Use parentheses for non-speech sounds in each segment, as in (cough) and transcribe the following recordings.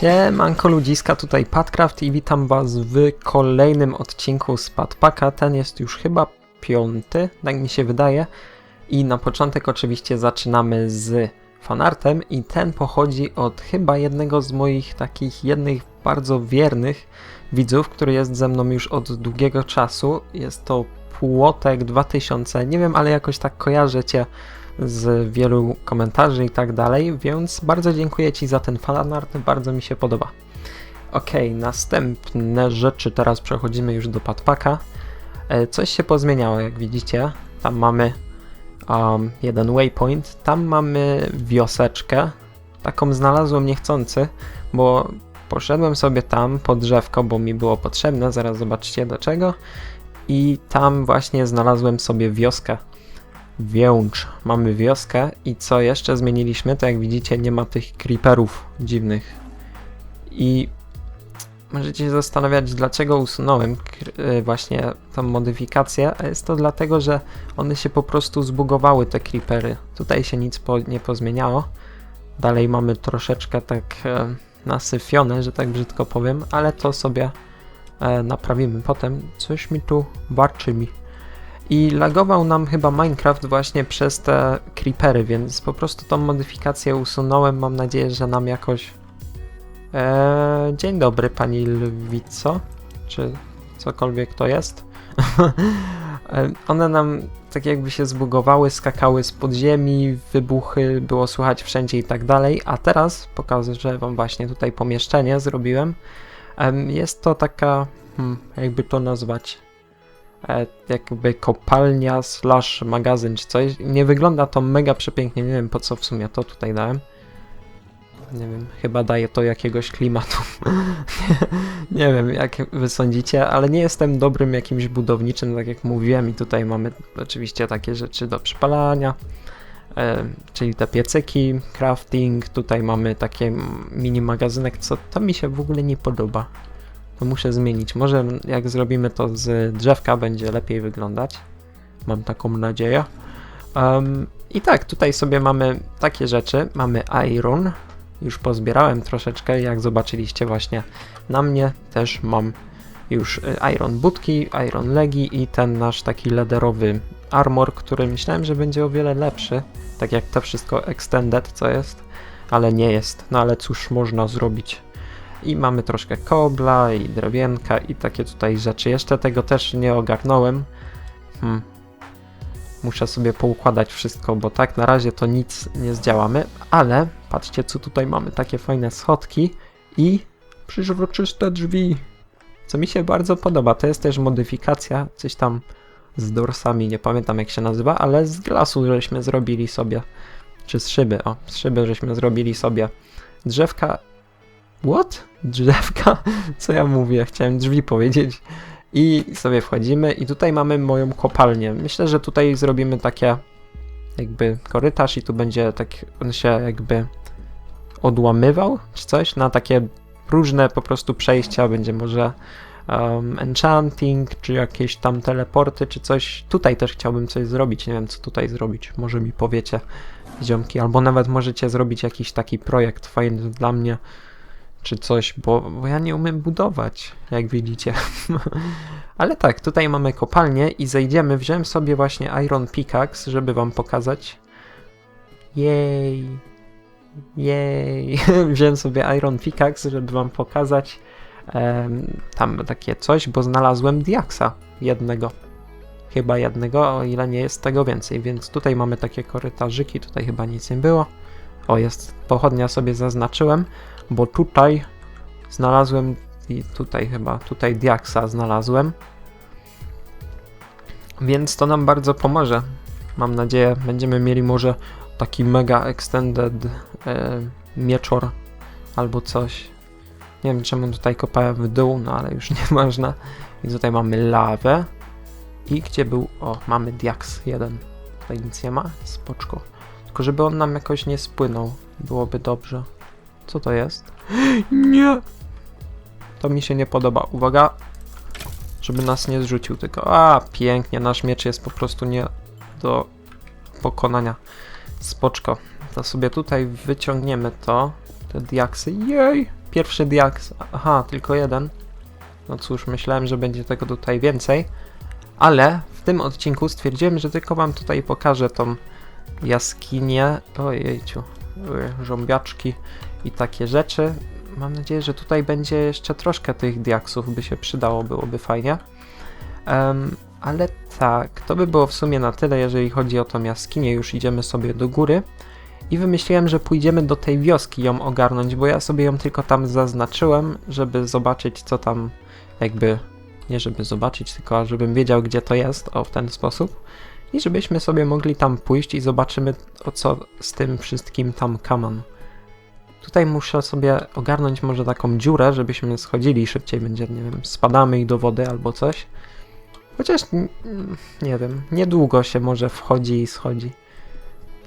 Siemanko ludziska, tutaj Padcraft i witam was w kolejnym odcinku z Padpaka. Ten jest już chyba piąty, tak mi się wydaje. I na początek oczywiście zaczynamy z fanartem i ten pochodzi od chyba jednego z moich takich jednych bardzo wiernych widzów, który jest ze mną już od długiego czasu. Jest to Płotek 2000, nie wiem, ale jakoś tak kojarzę cię z wielu komentarzy i tak dalej, więc bardzo dziękuję Ci za ten fanart, bardzo mi się podoba. Ok, następne rzeczy, teraz przechodzimy już do Padpaka. E, Coś się pozmieniało, jak widzicie. Tam mamy um, jeden waypoint, tam mamy wioseczkę. Taką znalazłem niechcący, bo poszedłem sobie tam po drzewko, bo mi było potrzebne, zaraz zobaczcie do czego. I tam właśnie znalazłem sobie wioskę. Więcz. Mamy wioskę i co jeszcze zmieniliśmy, to jak widzicie nie ma tych creeperów dziwnych. I możecie się zastanawiać, dlaczego usunąłem y, właśnie tą modyfikację, a jest to dlatego, że one się po prostu zbugowały, te creepery. Tutaj się nic po, nie pozmieniało. Dalej mamy troszeczkę tak e, nasyfione, że tak brzydko powiem, ale to sobie e, naprawimy potem. Coś mi tu warczy mi. I lagował nam chyba Minecraft właśnie przez te creepery, więc po prostu tą modyfikację usunąłem. Mam nadzieję, że nam jakoś. Eee, dzień dobry, pani Lwico, czy cokolwiek to jest. (laughs) One nam tak jakby się zbugowały, skakały z podziemi, wybuchy, było słychać wszędzie i tak dalej. A teraz pokażę wam właśnie tutaj pomieszczenie zrobiłem. Em, Jest to taka, hmm, jakby to nazwać, jakby kopalnia slash magazyn czy coś. Nie wygląda to mega przepięknie, nie wiem po co w sumie to tutaj dałem. Nie wiem, chyba daje to jakiegoś klimatu. (laughs) nie, wiem, jak wy sądzicie, ale nie jestem dobrym jakimś budowniczym, tak jak mówiłem i tutaj mamy oczywiście takie rzeczy do przypalania. E, czyli te piecyki, crafting, tutaj mamy takie mini magazynek, co to mi się w ogóle nie podoba. To muszę zmienić. Może jak zrobimy to z drzewka, będzie lepiej wyglądać. Mam taką nadzieję. Um, I tak, tutaj sobie mamy takie rzeczy. Mamy iron. Już pozbierałem troszeczkę, jak zobaczyliście właśnie na mnie. Też mam już y, iron budki, iron legi i ten nasz taki lederowy armor, który myślałem, że będzie o wiele lepszy. Tak jak to wszystko extended, co jest. Ale nie jest. No ale cóż można zrobić. I mamy troszkę kobla i drewienka i takie tutaj rzeczy. Jeszcze tego też nie ogarnąłem. Hmm. Muszę sobie poukładać wszystko, bo tak na razie to nic nie zdziałamy, ale patrzcie co tutaj mamy, takie fajne schodki i przeźroczyste drzwi, co mi się bardzo podoba. To jest też modyfikacja, coś tam z dorsami, nie pamiętam jak się nazywa, ale z glasu żeśmy zrobili sobie, czy z szyby, o, z szyby żeśmy zrobili sobie drzewka What? Drzewka? (laughs) Co ja mówię? Chciałem drzwi powiedzieć. I sobie wchodzimy i tutaj mamy moją kopalnię. Myślę, że tutaj zrobimy takie jakby korytarz i tu będzie tak, on się jakby odłamywał czy coś na takie różne po prostu przejścia. Będzie może um, enchanting, czy jakieś tam teleporty, czy coś. Tutaj też chciałbym coś zrobić. Nie wiem, co tutaj zrobić. Może mi powiecie, ziomki, albo nawet możecie zrobić jakiś taki projekt fajny dla mnie czy coś, bo, bo ja nie umiem budować, jak widzicie. (laughs) Ale tak, tutaj mamy kopalnię i zejdziemy. Wziąłem sobie właśnie Iron Pickaxe, żeby wam pokazać. Jej. Jej. (laughs) Wziąłem sobie Iron Pickaxe, żeby wam pokazać em, tam takie coś, bo znalazłem diaksa jednego. Chyba jednego, o ile nie jest tego więcej. Więc tutaj mamy takie korytarzyki, tutaj chyba nic nie było. O, jest pochodnia sobie zaznaczyłem bo tutaj znalazłem i tutaj chyba, tutaj Diaksa znalazłem. Więc to nam bardzo pomoże. Mam nadzieję, będziemy mieli może taki mega extended e, mieczor albo coś. Nie wiem czemu tutaj kopałem w dół, no ale już (laughs) nie można. I tutaj mamy lawę. I gdzie był? O, mamy Diaks jeden. Tutaj nic nie ma. Spoczko. Tylko żeby on nam jakoś nie spłynął. Byłoby dobrze. Co to jest? (gasps) Nie! To mi się nie podoba. Uwaga! Żeby nas nie zrzucił, tylko. A, pięknie, nasz miecz jest po prostu nie do pokonania. Spoczko. To sobie tutaj wyciągniemy to. Te diaksy. Jej! pierwszy diaks. Aha, tylko jeden. No cóż, myślałem, że będzie tego tutaj więcej. Ale w tym odcinku stwierdziłem, że tylko wam tutaj pokażę tą jaskinię. Ojejciu, y, żąbiaczki i takie rzeczy. Mam nadzieję, że tutaj będzie jeszcze troszkę tych diaksów, by się przydało, byłoby fajnie. Em, ale tak, to by było w sumie na tyle, jeżeli chodzi o tą jaskinię. Już idziemy sobie do góry. I wymyśliłem, że pójdziemy do tej wioski ją ogarnąć, bo ja sobie ją tylko tam zaznaczyłem, żeby zobaczyć, co tam jakby. Nie żeby zobaczyć, tylko żebym wiedział, gdzie to jest, o w ten sposób. I żebyśmy sobie mogli tam pójść i zobaczymy, o co z tym wszystkim tam kaman. Tutaj muszę sobie ogarnąć może taką dziurę, żebyśmy schodzili szybciej, będzie, nie wiem, spadamy i do wody albo coś. Chociaż, nie wiem, niedługo się może wchodzi i schodzi.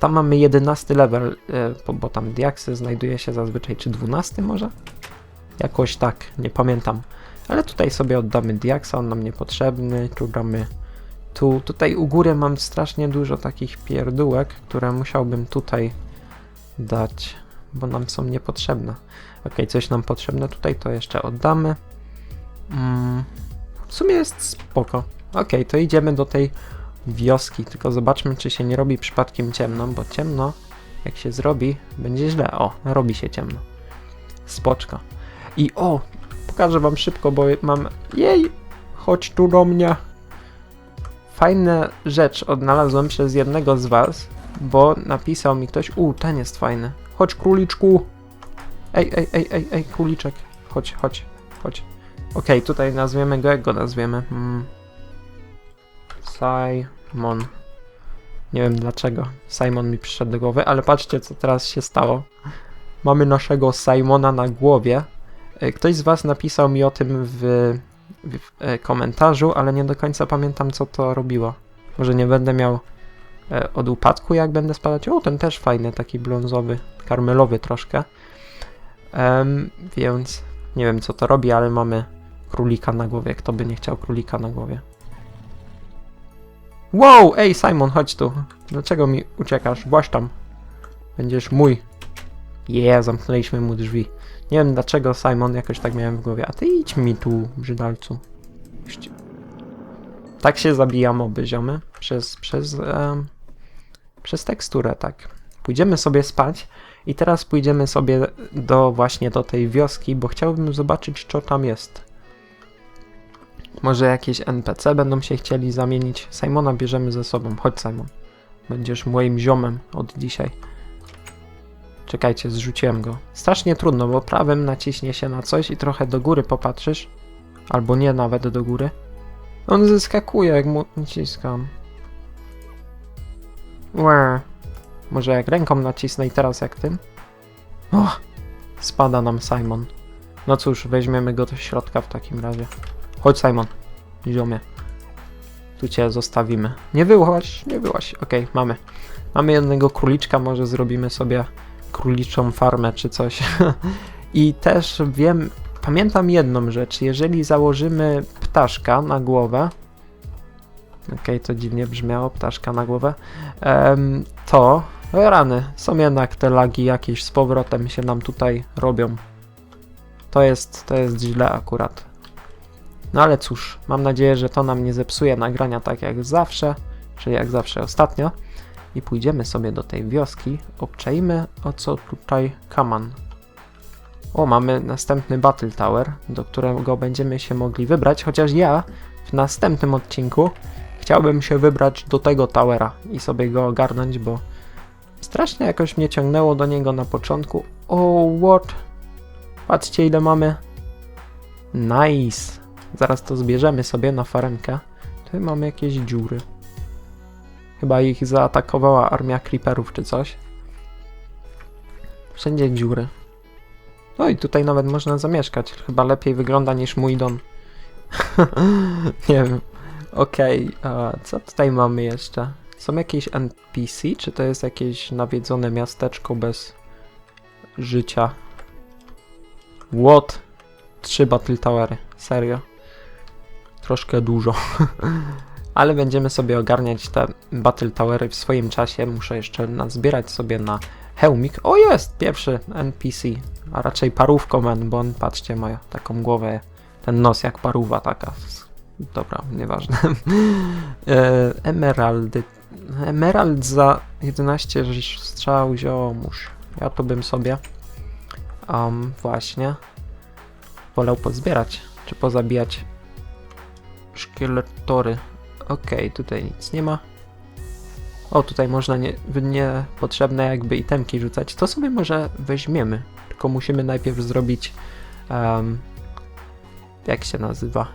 Tam mamy 11 level, e, bo tam diaksy znajduje się zazwyczaj, czy 12 może? Jakoś tak, nie pamiętam. Ale tutaj sobie oddamy diaksa, on nam niepotrzebny, tu damy tu. Tutaj u góry mam strasznie dużo takich pierdółek, które musiałbym tutaj dać, bo nam są niepotrzebne. Ok, coś nam potrzebne tutaj, to jeszcze oddamy. Mm, w sumie jest spoko. Ok, to idziemy do tej wioski, tylko zobaczmy, czy się nie robi przypadkiem ciemno, bo ciemno, jak się zrobi, będzie źle. O, robi się ciemno. Spoczka. I o, pokażę wam szybko, bo mam... Jej! Chodź tu do mnie. Fajna rzecz odnalazłem przez jednego z was, bo napisał mi ktoś, u, ten jest fajny. Chodź króliczku. Ej, ej, ej, ej, ej, króliczek. Chodź, chodź, chodź. Okej, tutaj nazwiemy go, jak go nazwiemy? Hmm. Simon. Nie wiem dlaczego Simon mi przyszedł do głowy, ale patrzcie co teraz się stało. Mamy naszego Simona na głowie. E, Ktoś z Was napisał mi o tym w, w e, komentarzu, ale nie do końca pamiętam co to robiło. Może nie będę miał od upadku jak będę spadać. O, ten też fajny, taki brązowy, karmelowy troszkę. Em, więc nie wiem co to robi, ale mamy królika na głowie. Kto by nie chciał królika na głowie? Wow, ej Simon, chodź tu. Dlaczego mi uciekasz? Właź tam. Będziesz mój. Yeah, zamknęliśmy mu drzwi. Nie wiem dlaczego Simon, jakoś tak miałem w głowie. A ty idź mi tu, brzydalcu. Tak się zabija moby, ziomy. Przez, przez, em, przez teksturę, tak. Pójdziemy sobie spać i teraz pójdziemy sobie do właśnie do tej wioski, bo chciałbym zobaczyć, co tam jest. Może jakieś NPC będą się chcieli zamienić. Simona bierzemy ze sobą. Chodź, Simon. Będziesz moim ziomem od dzisiaj. Czekajcie, zrzuciłem go. Strasznie trudno, bo prawym naciśnie się na coś i trochę do góry popatrzysz. Albo nie nawet do góry. On zyskakuje, jak mu naciskam. Łe. Może jak ręką nacisnę i teraz jak tym? O! Spada nam Simon. No cóż, weźmiemy go do środka w takim razie. Chodź Simon, ziomie. Tu cię zostawimy. Nie wyłaś, nie wyłaś. Okej, mamy. Mamy jednego króliczka, może zrobimy sobie króliczą farmę czy coś. (laughs) I też wiem, pamiętam jedną rzecz. Jeżeli założymy ptaszka na głowę, okej, to dziwnie brzmiało, ptaszka na głowę, em, to rany, są jednak te lagi jakieś z powrotem się nam tutaj robią. To jest, to jest źle akurat. No ale cóż, mam nadzieję, że to nam nie zepsuje nagrania tak jak zawsze, czyli jak zawsze ostatnio. I pójdziemy sobie do tej wioski, obczajmy o co tutaj kaman. O, mamy następny Battle Tower, do którego będziemy się mogli wybrać, chociaż ja w następnym odcinku chciałbym się wybrać do tego towera i sobie go ogarnąć, bo strasznie jakoś mnie ciągnęło do niego na początku. O, what? Patrzcie ile mamy. Nice. Zaraz to zbierzemy sobie na faremkę. Tutaj mamy jakieś dziury. Chyba ich zaatakowała armia creeperów czy coś. Wszędzie dziury. No i tutaj nawet można zamieszkać. Chyba lepiej wygląda niż mój dom. (laughs) Nie wiem. Okej, a co tutaj mamy jeszcze? Są jakieś NPC? Czy to jest jakieś nawiedzone miasteczko bez życia? What? Trzy Battle Towery. Serio. Troszkę dużo. (laughs) Ale będziemy sobie ogarniać te Battle Towery w swoim czasie. Muszę jeszcze nazbierać sobie na hełmik. O jest! Pierwszy NPC. a raczej parówką man, bo on, patrzcie, ma taką głowę, ten nos jak paruwa taka. Dobra, nieważne. (laughs) E, Emeraldy. Emerald za 11 strzał ziomuś. Ja to bym sobie um, właśnie wolał pozbierać, czy pozabijać szkieletory. Okej, tutaj nic nie ma. O, tutaj można nie, niepotrzebne jakby itemki rzucać. To sobie może weźmiemy, tylko musimy najpierw zrobić em, jak się nazywa?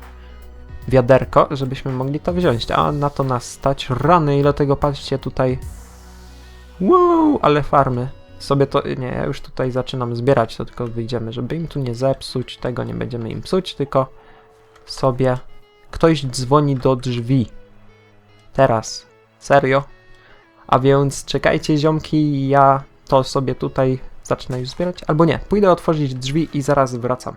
Wiaderko, żebyśmy mogli to wziąć. A na to nas stać. Rany, ile tego patrzcie tutaj. Wow, ale farmy. Sobie to. Nie, ja już tutaj zaczynam zbierać, to tylko wyjdziemy, żeby im tu nie zepsuć. Tego nie będziemy im psuć, tylko sobie. Ktoś dzwoni do drzwi. Teraz. Serio? A więc czekajcie, ziomki, ja to sobie tutaj zacznę już zbierać. Albo nie, pójdę otworzyć drzwi i zaraz wracam.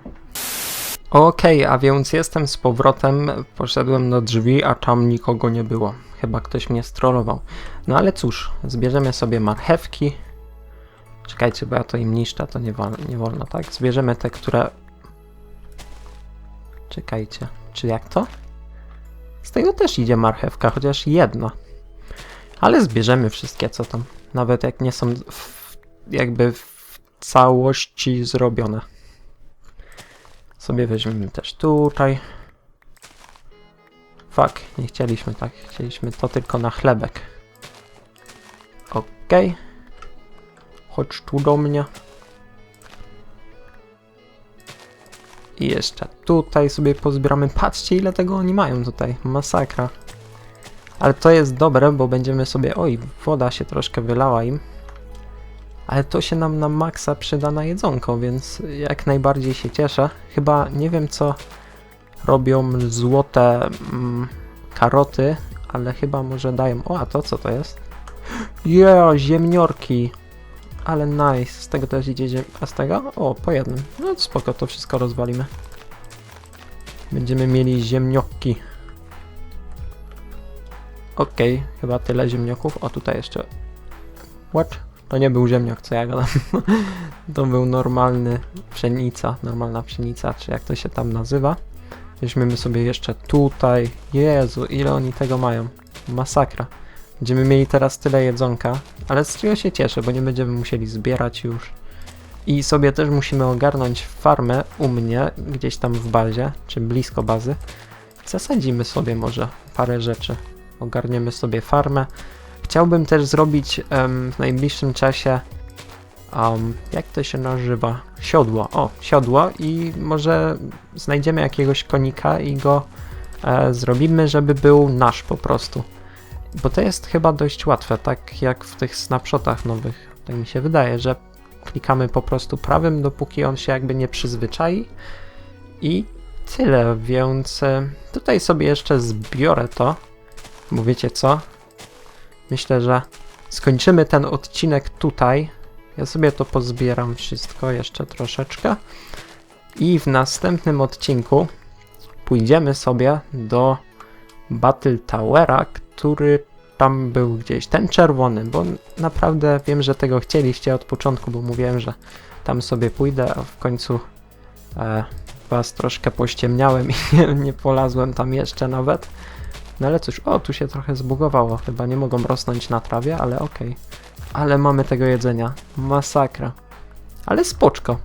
Okej, a więc jestem z powrotem, poszedłem do drzwi, a tam nikogo nie było. Chyba ktoś mnie strollował. No ale cóż, zbierzemy sobie marchewki. Czekajcie, bo ja to im niszczę, to nie, wolno, nie wolno, tak? Zbierzemy te, które... Czekajcie, czy jak to? Z tego też idzie marchewka, chociaż jedna. Ale zbierzemy wszystkie, co tam. Nawet jak nie są w, jakby w całości zrobione. Sobie weźmiemy też tutaj. Fuck, nie chcieliśmy tak. Chcieliśmy to tylko na chlebek. Okej. Chodź tu do mnie. I jeszcze tutaj sobie pozbieramy. Patrzcie ile tego oni mają tutaj. Masakra. Ale to jest dobre, bo będziemy sobie... Oj, woda się troszkę wylała im. Ale to się nam na maksa przyda na jedzonko, więc jak najbardziej się cieszę. Chyba nie wiem co robią złote mm, karoty, ale chyba może dają... O, a to co to jest? Yeah, ziemniorki. Ale nice. Z tego też idzie ziem... A z tego? O, po jednym. No spoko, to wszystko rozwalimy. Będziemy mieli ziemniokki. Okej, chyba tyle ziemniaków. O, tutaj jeszcze... What? To nie był ziemniak, co ja gadam. (laughs) to był normalny pszenica, normalna pszenica, czy jak to się tam nazywa. Weźmiemy sobie jeszcze tutaj. Jezu, ile oni tego mają. Masakra. Będziemy mieli teraz tyle jedzonka, ale z czego się cieszę, bo nie będziemy musieli zbierać już. I sobie też musimy ogarnąć farmę u mnie, gdzieś tam w bazie, czy blisko bazy. Zasadzimy sobie może parę rzeczy. Ogarniemy sobie farmę. Chciałbym też zrobić em, w najbliższym czasie um, jak to się nazywa? Siodło. O, siodło i może znajdziemy jakiegoś konika i go e, zrobimy, żeby był nasz po prostu. Bo to jest chyba dość łatwe, tak jak w tych snapshotach nowych. Tak mi się wydaje, że klikamy po prostu prawym, dopóki on się jakby nie przyzwyczai. I tyle, więc e, tutaj sobie jeszcze zbiorę to. Bo wiecie co? Myślę, że skończymy ten odcinek tutaj. Ja sobie to pozbieram wszystko jeszcze troszeczkę. I w następnym odcinku pójdziemy sobie do Battle Towera, który tam był gdzieś. Ten czerwony, bo naprawdę wiem, że tego chcieliście od początku, bo mówiłem, że tam sobie pójdę, a w końcu e, was troszkę pościemniałem i (laughs) nie, nie polazłem tam jeszcze nawet. No ale cóż, o, tu się trochę zbugowało. Chyba nie mogą rosnąć na trawie, ale okej. Ale mamy tego jedzenia. Masakra. Ale spoczko.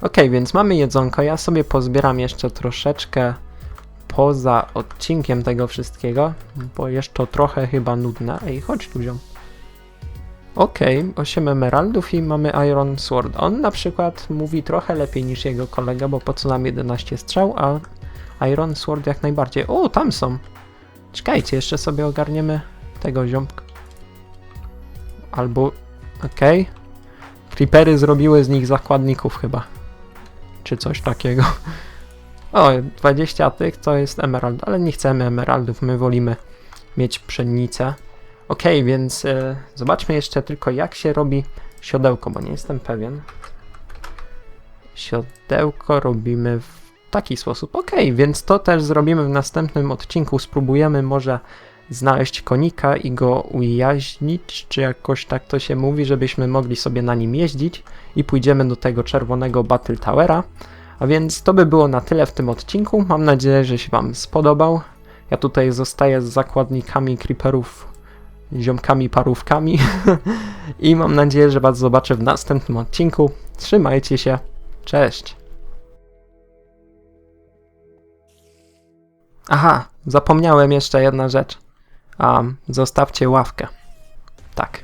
Okej, więc mamy jedzonko. Ja sobie pozbieram jeszcze troszeczkę poza odcinkiem tego wszystkiego, bo to trochę chyba nudne. Ej, chodź tu ziom. Okej, 8 emeraldów i mamy Iron Sword. On na przykład mówi trochę lepiej niż jego kolega, bo po co nam 11 strzał, a Iron Sword jak najbardziej. O, tam są. Czekajcie, jeszcze sobie ogarniemy tego ziomka. Albo... Okej. Okay. Creepery zrobiły z nich zakładników chyba. Czy coś takiego. O, 20 tych to jest emerald, ale nie chcemy emeraldów, my wolimy mieć pszenicę. Ok, więc e, zobaczmy jeszcze tylko jak się robi siodełko, bo nie jestem pewien. Siodełko robimy w taki sposób. Ok, więc to też zrobimy w następnym odcinku. Spróbujemy może znaleźć konika i go ujaźnić, czy jakoś tak to się mówi, żebyśmy mogli sobie na nim jeździć i pójdziemy do tego czerwonego Battle Towera. A więc to by było na tyle w tym odcinku. Mam nadzieję, że się Wam spodobał. Ja tutaj zostaję z zakładnikami creeperów, ziomkami, parówkami (laughs) i mam nadzieję, że Was zobaczę w następnym odcinku. Trzymajcie się. Cześć. Aha, zapomniałem jeszcze jedna rzecz. Um, zostawcie ławkę. Tak.